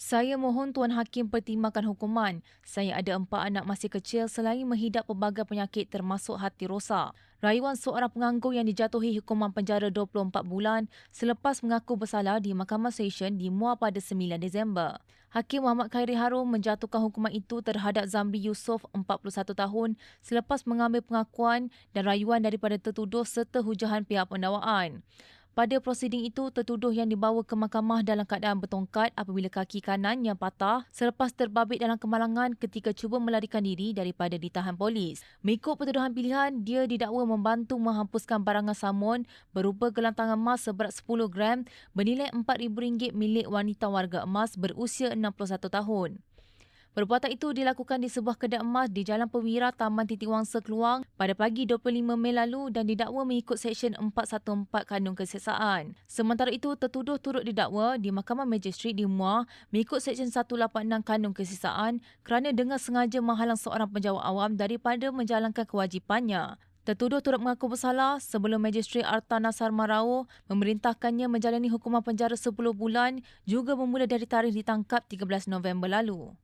Saya mohon Tuan Hakim pertimbangkan hukuman. Saya ada empat anak masih kecil selain menghidap pelbagai penyakit termasuk hati rosak. Rayuan seorang penganggur yang dijatuhi hukuman penjara 24 bulan selepas mengaku bersalah di Mahkamah Session di Muar pada 9 Disember. Hakim Muhammad Khairi Harum menjatuhkan hukuman itu terhadap Zamri Yusof 41 tahun selepas mengambil pengakuan dan rayuan daripada tertuduh serta hujahan pihak pendakwaan. Pada prosiding itu, tertuduh yang dibawa ke mahkamah dalam keadaan bertongkat apabila kaki kanan yang patah selepas terbabit dalam kemalangan ketika cuba melarikan diri daripada ditahan polis. Mengikut pertuduhan pilihan, dia didakwa membantu menghapuskan barangan samun berupa gelantangan emas seberat 10 gram bernilai RM4,000 milik wanita warga emas berusia 61 tahun. Perbuatan itu dilakukan di sebuah kedai emas di Jalan Pewira Taman Titi Wangsa Keluang pada pagi 25 Mei lalu dan didakwa mengikut Seksyen 414 Kandung Keseksaan. Sementara itu, tertuduh turut didakwa di Mahkamah Magistrat di Muar mengikut Seksyen 186 Kandung Keseksaan kerana dengan sengaja menghalang seorang penjawat awam daripada menjalankan kewajipannya. Tertuduh turut mengaku bersalah sebelum Magistrat Arta Nasar Marao memerintahkannya menjalani hukuman penjara 10 bulan juga bermula dari tarikh ditangkap 13 November lalu.